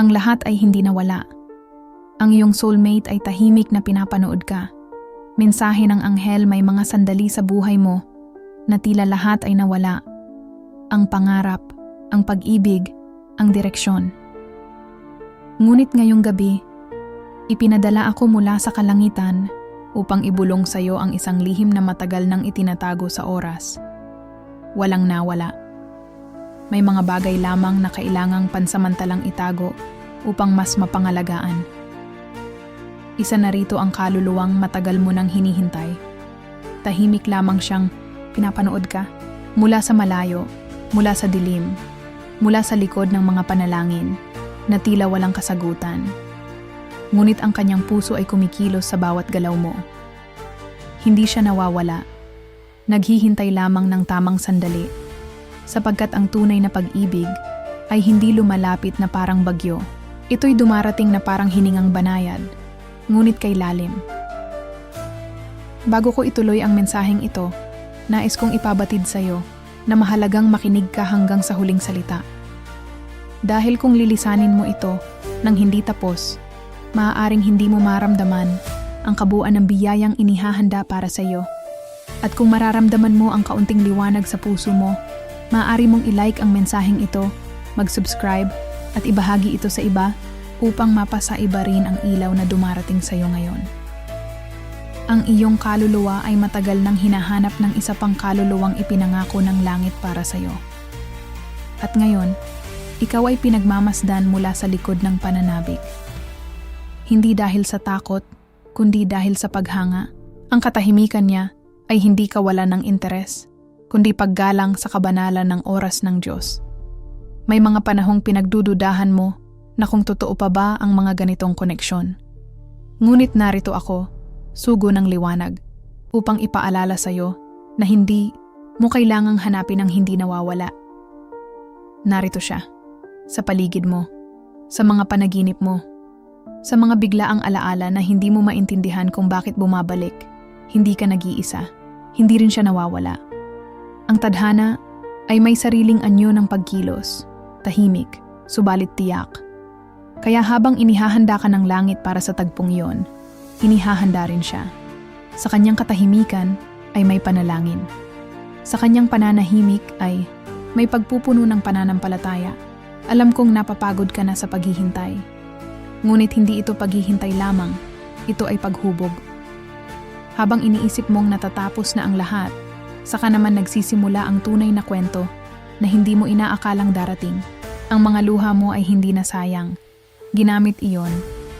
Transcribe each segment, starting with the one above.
Ang lahat ay hindi nawala. Ang iyong soulmate ay tahimik na pinapanood ka. Mensahe ng anghel may mga sandali sa buhay mo na tila lahat ay nawala. Ang pangarap, ang pag-ibig, ang direksyon. Ngunit ngayong gabi, ipinadala ako mula sa kalangitan upang ibulong sa iyo ang isang lihim na matagal nang itinatago sa oras. Walang nawala. May mga bagay lamang na kailangang pansamantalang itago upang mas mapangalagaan. Isa na rito ang kaluluwang matagal mo nang hinihintay. Tahimik lamang siyang pinapanood ka mula sa malayo, mula sa dilim, mula sa likod ng mga panalangin na tila walang kasagutan. Ngunit ang kanyang puso ay kumikilos sa bawat galaw mo. Hindi siya nawawala. Naghihintay lamang ng tamang sandali. Sapagkat ang tunay na pag-ibig ay hindi lumalapit na parang bagyo. Ito'y dumarating na parang hiningang banayad, ngunit kay lalim. Bago ko ituloy ang mensaheng ito, nais kong ipabatid sa iyo na mahalagang makinig ka hanggang sa huling salita. Dahil kung lilisanin mo ito nang hindi tapos, maaaring hindi mo maramdaman ang kabuuan ng biyayang inihahanda para sa iyo. At kung mararamdaman mo ang kaunting liwanag sa puso mo, maaari mong i-like ang mensaheng ito, mag-subscribe, at ibahagi ito sa iba upang mapasa iba rin ang ilaw na dumarating sa iyo ngayon. Ang iyong kaluluwa ay matagal nang hinahanap ng isa pang kaluluwang ipinangako ng langit para sa iyo. At ngayon, ikaw ay pinagmamasdan mula sa likod ng pananabik. Hindi dahil sa takot, kundi dahil sa paghanga. Ang katahimikan niya ay hindi kawalan ng interes, kundi paggalang sa kabanalan ng oras ng Diyos. May mga panahong pinagdududahan mo na kung totoo pa ba ang mga ganitong koneksyon. Ngunit narito ako, sugo ng liwanag, upang ipaalala sa iyo na hindi mo kailangang hanapin ang hindi nawawala. Narito siya, sa paligid mo, sa mga panaginip mo, sa mga biglaang alaala na hindi mo maintindihan kung bakit bumabalik. Hindi ka nag-iisa, hindi rin siya nawawala. Ang tadhana ay may sariling anyo ng pagkilos, tahimik, subalit tiyak. Kaya habang inihahanda ka ng langit para sa tagpong iyon, inihahanda rin siya. Sa kanyang katahimikan ay may panalangin. Sa kanyang pananahimik ay may pagpupuno ng pananampalataya. Alam kong napapagod ka na sa paghihintay. Ngunit hindi ito paghihintay lamang, ito ay paghubog. Habang iniisip mong natatapos na ang lahat, saka naman nagsisimula ang tunay na kwento na hindi mo inaakalang darating. Ang mga luha mo ay hindi na sayang. Ginamit iyon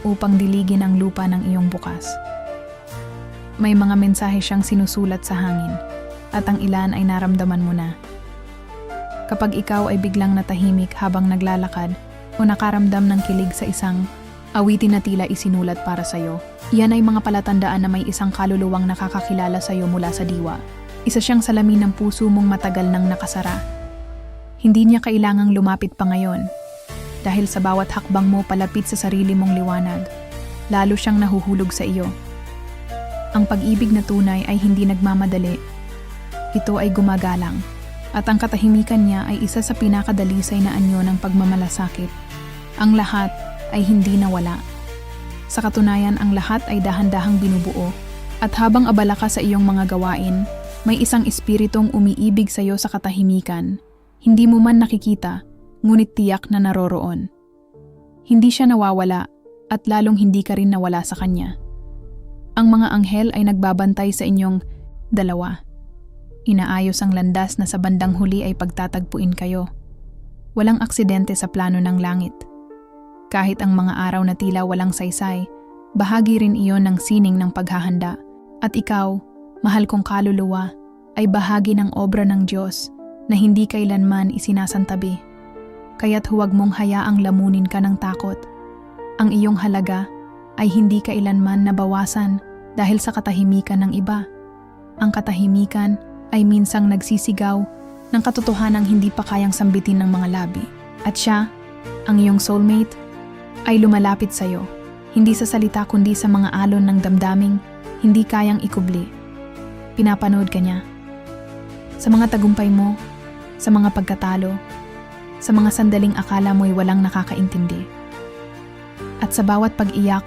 upang diligin ang lupa ng iyong bukas. May mga mensahe siyang sinusulat sa hangin at ang ilan ay naramdaman mo na. Kapag ikaw ay biglang natahimik habang naglalakad o nakaramdam ng kilig sa isang awitin na tila isinulat para sa'yo, yan ay mga palatandaan na may isang kaluluwang nakakakilala sa'yo mula sa diwa. Isa siyang salamin ng puso mong matagal nang nakasara. Hindi niya kailangang lumapit pa ngayon dahil sa bawat hakbang mo palapit sa sarili mong liwanag, lalo siyang nahuhulog sa iyo. Ang pag-ibig na tunay ay hindi nagmamadali. Ito ay gumagalang. At ang katahimikan niya ay isa sa pinakadalisay na anyo ng pagmamalasakit. Ang lahat ay hindi nawala. Sa katunayan, ang lahat ay dahan-dahang binubuo. At habang abala ka sa iyong mga gawain, may isang espiritong umiibig sa iyo sa katahimikan. Hindi mo man nakikita, ngunit tiyak na naroroon. Hindi siya nawawala at lalong hindi ka rin nawala sa kanya. Ang mga anghel ay nagbabantay sa inyong dalawa. Inaayos ang landas na sa bandang huli ay pagtatagpuin kayo. Walang aksidente sa plano ng langit. Kahit ang mga araw na tila walang saysay, bahagi rin iyon ng sining ng paghahanda. At ikaw, mahal kong kaluluwa, ay bahagi ng obra ng Diyos na hindi kailanman isinasantabi kaya't huwag mong hayaang lamunin ka ng takot. Ang iyong halaga ay hindi kailanman nabawasan dahil sa katahimikan ng iba. Ang katahimikan ay minsang nagsisigaw ng katotohanang hindi pa kayang sambitin ng mga labi. At siya, ang iyong soulmate, ay lumalapit sa iyo, hindi sa salita kundi sa mga alon ng damdaming hindi kayang ikubli. Pinapanood ka niya. Sa mga tagumpay mo, sa mga pagkatalo, sa mga sandaling akala mo'y walang nakakaintindi. At sa bawat pag-iyak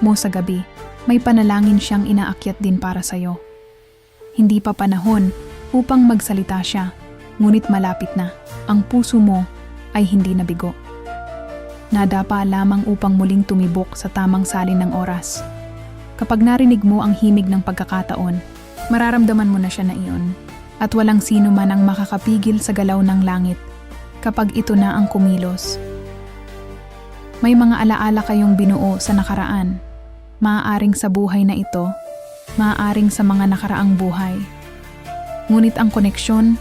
mo sa gabi, may panalangin siyang inaakyat din para sa'yo. Hindi pa panahon upang magsalita siya, ngunit malapit na. Ang puso mo ay hindi nabigo. Nadapa lamang upang muling tumibok sa tamang salin ng oras. Kapag narinig mo ang himig ng pagkakataon, mararamdaman mo na siya na iyon. At walang sino man ang makakapigil sa galaw ng langit kapag ito na ang kumilos. May mga alaala kayong binuo sa nakaraan. Maaaring sa buhay na ito, maaaring sa mga nakaraang buhay. Ngunit ang koneksyon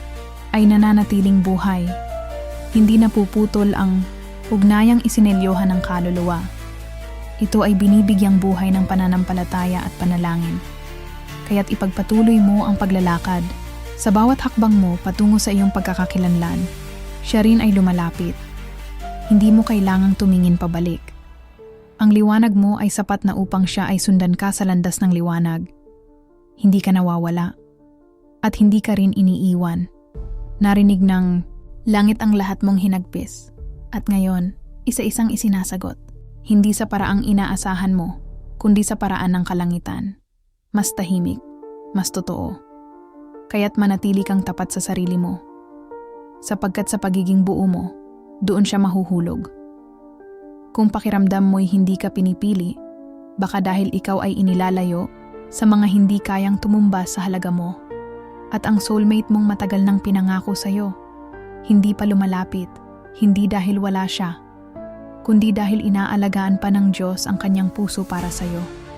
ay nananatiling buhay. Hindi napuputol ang ugnayang isinelyohan ng kaluluwa. Ito ay binibigyang buhay ng pananampalataya at panalangin. Kaya't ipagpatuloy mo ang paglalakad. Sa bawat hakbang mo patungo sa iyong pagkakakilanlan, siya rin ay lumalapit. Hindi mo kailangang tumingin pabalik. Ang liwanag mo ay sapat na upang siya ay sundan ka sa landas ng liwanag. Hindi ka nawawala. At hindi ka rin iniiwan. Narinig ng langit ang lahat mong hinagpis. At ngayon, isa-isang isinasagot. Hindi sa paraang inaasahan mo, kundi sa paraan ng kalangitan. Mas tahimik, mas totoo. Kaya't manatili kang tapat sa sarili mo. Sapagkat sa pagiging buo mo, doon siya mahuhulog. Kung pakiramdam mo'y hindi ka pinipili, baka dahil ikaw ay inilalayo sa mga hindi kayang tumumba sa halaga mo. At ang soulmate mong matagal nang pinangako sa'yo, hindi pa lumalapit, hindi dahil wala siya, kundi dahil inaalagaan pa ng Diyos ang kanyang puso para sa'yo.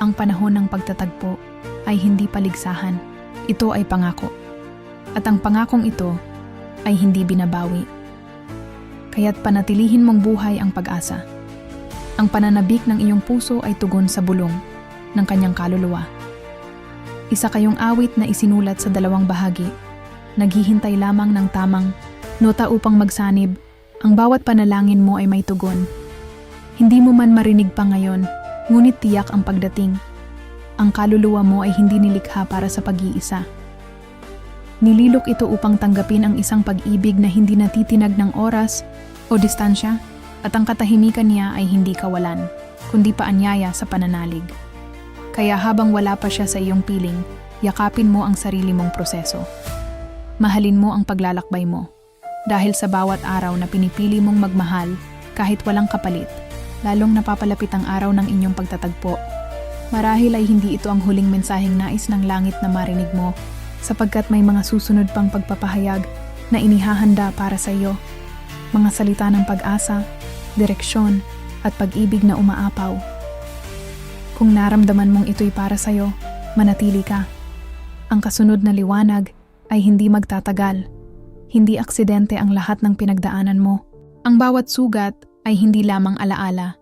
Ang panahon ng pagtatagpo ay hindi paligsahan, ito ay pangako. At ang pangakong ito ay hindi binabawi kaya't panatilihin mong buhay ang pag-asa. Ang pananabik ng iyong puso ay tugon sa bulong ng kanyang kaluluwa. Isa kayong awit na isinulat sa dalawang bahagi, naghihintay lamang ng tamang nota upang magsanib, ang bawat panalangin mo ay may tugon. Hindi mo man marinig pa ngayon, ngunit tiyak ang pagdating. Ang kaluluwa mo ay hindi nilikha para sa pag-iisa. Nililok ito upang tanggapin ang isang pag-ibig na hindi natitinag ng oras o distansya at ang katahimikan niya ay hindi kawalan, kundi paanyaya sa pananalig. Kaya habang wala pa siya sa iyong piling, yakapin mo ang sarili mong proseso. Mahalin mo ang paglalakbay mo. Dahil sa bawat araw na pinipili mong magmahal, kahit walang kapalit, lalong napapalapit ang araw ng inyong pagtatagpo. Marahil ay hindi ito ang huling mensaheng nais ng langit na marinig mo, sapagkat may mga susunod pang pagpapahayag na inihahanda para sa iyo mga salita ng pag-asa, direksyon, at pag-ibig na umaapaw. Kung naramdaman mong ito'y para sa'yo, manatili ka. Ang kasunod na liwanag ay hindi magtatagal. Hindi aksidente ang lahat ng pinagdaanan mo. Ang bawat sugat ay hindi lamang alaala,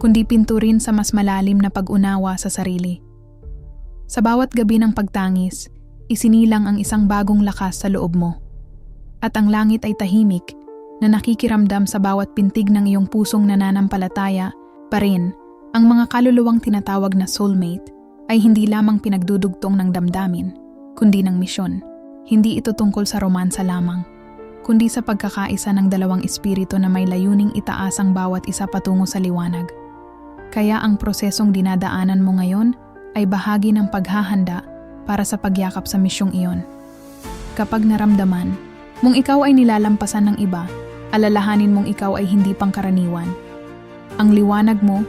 kundi pinturin sa mas malalim na pag-unawa sa sarili. Sa bawat gabi ng pagtangis, isinilang ang isang bagong lakas sa loob mo. At ang langit ay tahimik na nakikiramdam sa bawat pintig ng iyong pusong nananampalataya, pa rin, ang mga kaluluwang tinatawag na soulmate ay hindi lamang pinagdudugtong ng damdamin, kundi ng misyon. Hindi ito tungkol sa romansa lamang, kundi sa pagkakaisa ng dalawang espiritu na may layuning itaas ang bawat isa patungo sa liwanag. Kaya ang prosesong dinadaanan mo ngayon ay bahagi ng paghahanda para sa pagyakap sa misyong iyon. Kapag naramdaman mong ikaw ay nilalampasan ng iba, alalahanin mong ikaw ay hindi pangkaraniwan. Ang liwanag mo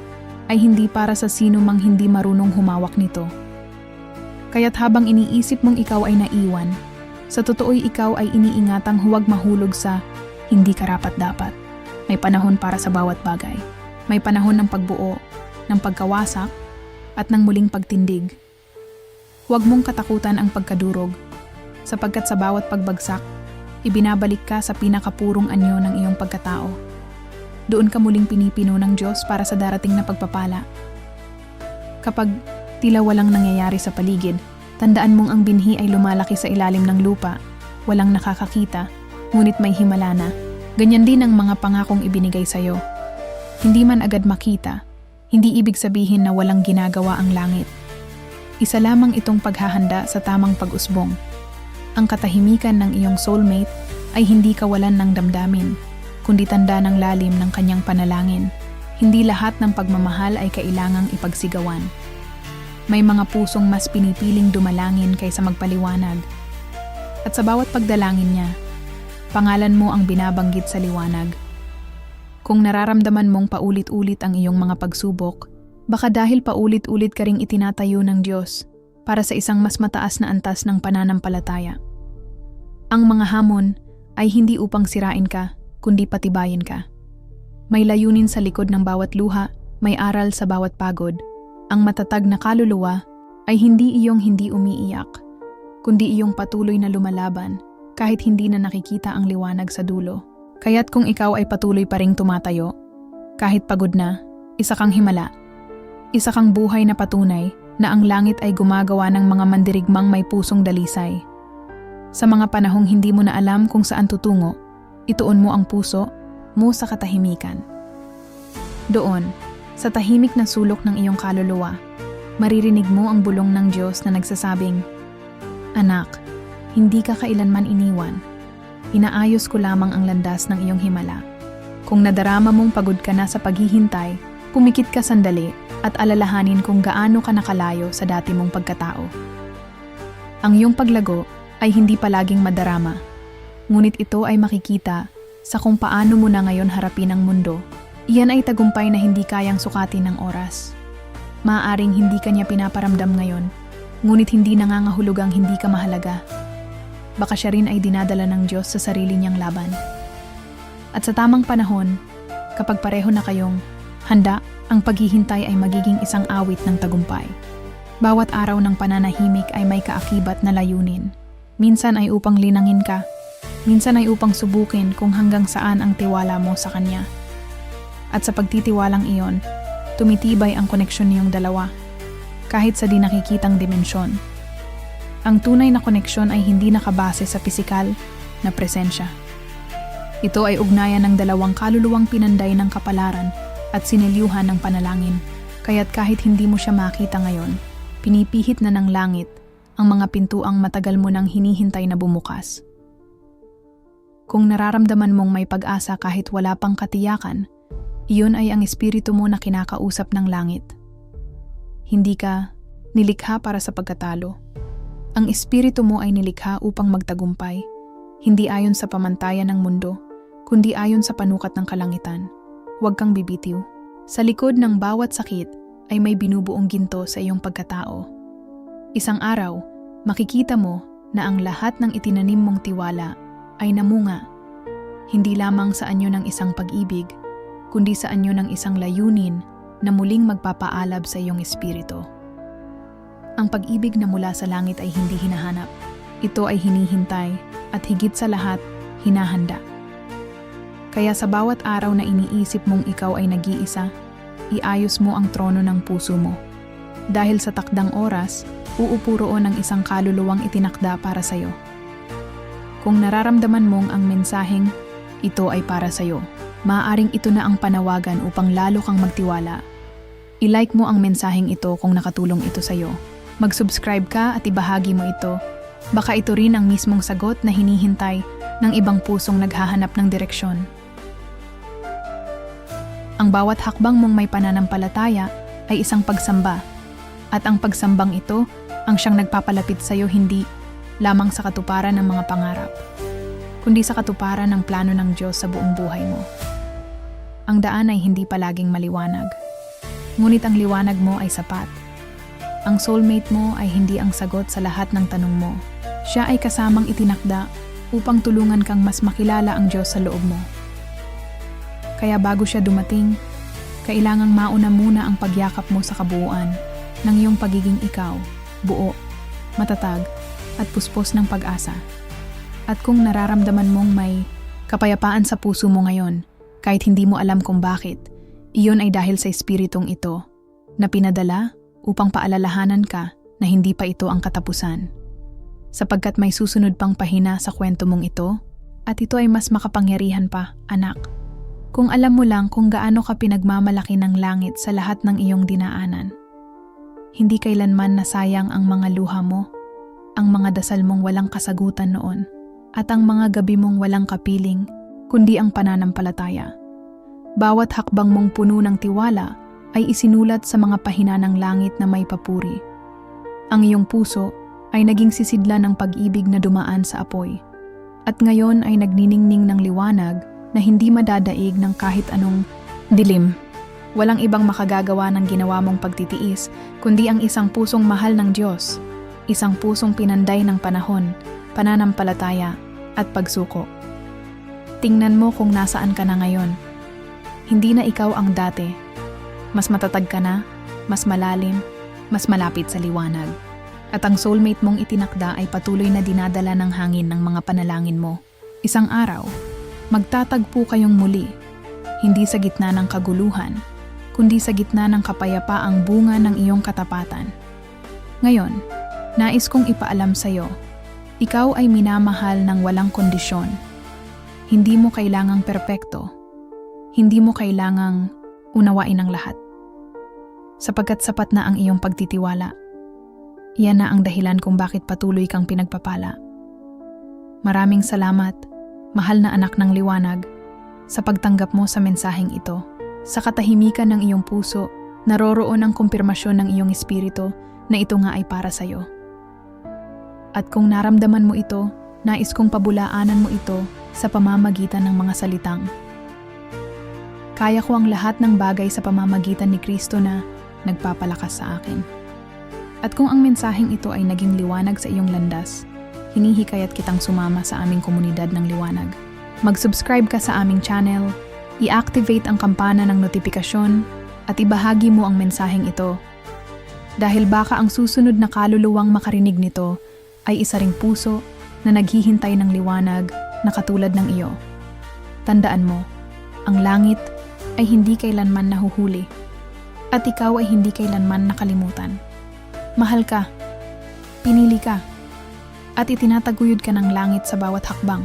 ay hindi para sa sino mang hindi marunong humawak nito. Kaya't habang iniisip mong ikaw ay naiwan, sa totoo'y ikaw ay iniingatang huwag mahulog sa hindi karapat-dapat. May panahon para sa bawat bagay. May panahon ng pagbuo, ng pagkawasak, at ng muling pagtindig. Huwag mong katakutan ang pagkadurog, sapagkat sa bawat pagbagsak, ibinabalik ka sa pinakapurong anyo ng iyong pagkatao. Doon ka muling pinipino ng Diyos para sa darating na pagpapala. Kapag tila walang nangyayari sa paligid, tandaan mong ang binhi ay lumalaki sa ilalim ng lupa, walang nakakakita, ngunit may himala na. Ganyan din ang mga pangakong ibinigay sa'yo. Hindi man agad makita, hindi ibig sabihin na walang ginagawa ang langit. Isa lamang itong paghahanda sa tamang pag-usbong ang katahimikan ng iyong soulmate ay hindi kawalan ng damdamin, kundi tanda ng lalim ng kanyang panalangin. hindi lahat ng pagmamahal ay kailangang ipagsigawan. May mga pusong mas pinipiling dumalangin kaysa magpaliwanag. At sa bawat pagdalangin niya, pangalan mo ang binabanggit sa liwanag. Kung nararamdaman mong paulit-ulit ang iyong mga pagsubok, baka dahil paulit-ulit ka ring itinatayo ng Diyos para sa isang mas mataas na antas ng pananampalataya. Ang mga hamon ay hindi upang sirain ka, kundi patibayin ka. May layunin sa likod ng bawat luha, may aral sa bawat pagod. Ang matatag na kaluluwa ay hindi iyong hindi umiiyak, kundi iyong patuloy na lumalaban kahit hindi na nakikita ang liwanag sa dulo. Kaya't kung ikaw ay patuloy pa ring tumatayo, kahit pagod na, isa kang himala. Isa kang buhay na patunay na ang langit ay gumagawa ng mga mandirigmang may pusong dalisay. Sa mga panahong hindi mo na alam kung saan tutungo, ituon mo ang puso mo sa katahimikan. Doon, sa tahimik na sulok ng iyong kaluluwa, maririnig mo ang bulong ng Diyos na nagsasabing, Anak, hindi ka kailanman iniwan. Inaayos ko lamang ang landas ng iyong himala. Kung nadarama mong pagod ka na sa paghihintay, pumikit ka sandali at alalahanin kung gaano ka nakalayo sa dati mong pagkatao. Ang iyong paglago ay hindi palaging madarama, ngunit ito ay makikita sa kung paano mo na ngayon harapin ang mundo. Iyan ay tagumpay na hindi kayang sukatin ng oras. Maaaring hindi kanya pinaparamdam ngayon, ngunit hindi nangangahulugang hindi ka mahalaga. Baka siya rin ay dinadala ng Diyos sa sarili niyang laban. At sa tamang panahon, kapag pareho na kayong handa, ang paghihintay ay magiging isang awit ng tagumpay. Bawat araw ng pananahimik ay may kaakibat na layunin. Minsan ay upang linangin ka, minsan ay upang subukin kung hanggang saan ang tiwala mo sa Kanya. At sa pagtitiwalang iyon, tumitibay ang koneksyon niyong dalawa, kahit sa di nakikitang dimensyon. Ang tunay na koneksyon ay hindi nakabase sa pisikal na presensya. Ito ay ugnayan ng dalawang kaluluwang pinanday ng kapalaran at sinelyuhan ng panalangin, kaya't kahit hindi mo siya makita ngayon, pinipihit na ng langit ang mga pintuang matagal mo nang hinihintay na bumukas. Kung nararamdaman mong may pag-asa kahit wala pang katiyakan, iyon ay ang espiritu mo na kinakausap ng langit. Hindi ka nilikha para sa pagkatalo. Ang espiritu mo ay nilikha upang magtagumpay, hindi ayon sa pamantayan ng mundo, kundi ayon sa panukat ng kalangitan. Huwag kang bibitiw. Sa likod ng bawat sakit ay may binubuong ginto sa iyong pagkatao. Isang araw, makikita mo na ang lahat ng itinanim mong tiwala ay namunga, hindi lamang sa anyo ng isang pag-ibig, kundi sa anyo ng isang layunin na muling magpapaalab sa iyong espiritu. Ang pag-ibig na mula sa langit ay hindi hinahanap. Ito ay hinihintay at higit sa lahat, hinahanda. Kaya sa bawat araw na iniisip mong ikaw ay nag-iisa, iayos mo ang trono ng puso mo. Dahil sa takdang oras, uupo roon ang isang kaluluwang itinakda para sa iyo. Kung nararamdaman mong ang mensaheng ito ay para sa iyo, maaaring ito na ang panawagan upang lalo kang magtiwala. I-like mo ang mensaheng ito kung nakatulong ito sa iyo. Mag-subscribe ka at ibahagi mo ito. Baka ito rin ang mismong sagot na hinihintay ng ibang pusong naghahanap ng direksyon. Ang bawat hakbang mong may pananampalataya ay isang pagsamba. At ang pagsambang ito ang siyang nagpapalapit sa iyo hindi lamang sa katuparan ng mga pangarap, kundi sa katuparan ng plano ng Diyos sa buong buhay mo. Ang daan ay hindi palaging maliwanag, ngunit ang liwanag mo ay sapat. Ang soulmate mo ay hindi ang sagot sa lahat ng tanong mo. Siya ay kasamang itinakda upang tulungan kang mas makilala ang Diyos sa loob mo. Kaya bago siya dumating, kailangang mauna muna ang pagyakap mo sa kabuuan ng iyong pagiging ikaw, buo, matatag, at puspos ng pag-asa. At kung nararamdaman mong may kapayapaan sa puso mo ngayon, kahit hindi mo alam kung bakit, iyon ay dahil sa espiritong ito na pinadala upang paalalahanan ka na hindi pa ito ang katapusan. Sapagkat may susunod pang pahina sa kwento mong ito, at ito ay mas makapangyarihan pa, anak. Kung alam mo lang kung gaano ka pinagmamalaki ng langit sa lahat ng iyong dinaanan. Hindi kailanman nasayang ang mga luha mo ang mga dasal mong walang kasagutan noon, at ang mga gabi mong walang kapiling, kundi ang pananampalataya. Bawat hakbang mong puno ng tiwala ay isinulat sa mga pahina ng langit na may papuri. Ang iyong puso ay naging sisidla ng pag-ibig na dumaan sa apoy. At ngayon ay nagniningning ng liwanag na hindi madadaig ng kahit anong dilim. Walang ibang makagagawa ng ginawa mong pagtitiis, kundi ang isang pusong mahal ng Diyos, isang pusong pinanday ng panahon, pananampalataya, at pagsuko. Tingnan mo kung nasaan ka na ngayon. Hindi na ikaw ang dati. Mas matatag ka na, mas malalim, mas malapit sa liwanag. At ang soulmate mong itinakda ay patuloy na dinadala ng hangin ng mga panalangin mo. Isang araw, magtatagpo kayong muli, hindi sa gitna ng kaguluhan, kundi sa gitna ng kapayapaang bunga ng iyong katapatan. Ngayon, nais kong ipaalam sa iyo, ikaw ay minamahal ng walang kondisyon. Hindi mo kailangang perpekto. Hindi mo kailangang unawain ang lahat. Sapagkat sapat na ang iyong pagtitiwala. Yan na ang dahilan kung bakit patuloy kang pinagpapala. Maraming salamat, mahal na anak ng liwanag, sa pagtanggap mo sa mensaheng ito. Sa katahimikan ng iyong puso, naroroon ang kumpirmasyon ng iyong espiritu na ito nga ay para sa iyo. At kung naramdaman mo ito, nais kong pabulaanan mo ito sa pamamagitan ng mga salitang. Kaya ko ang lahat ng bagay sa pamamagitan ni Kristo na nagpapalakas sa akin. At kung ang mensaheng ito ay naging liwanag sa iyong landas, hinihikayat kitang sumama sa aming komunidad ng liwanag. Mag-subscribe ka sa aming channel, i-activate ang kampana ng notifikasyon, at ibahagi mo ang mensaheng ito. Dahil baka ang susunod na kaluluwang makarinig nito ay isa ring puso na naghihintay ng liwanag na katulad ng iyo. Tandaan mo, ang langit ay hindi kailanman nahuhuli at ikaw ay hindi kailanman nakalimutan. Mahal ka, pinili ka, at itinataguyod ka ng langit sa bawat hakbang.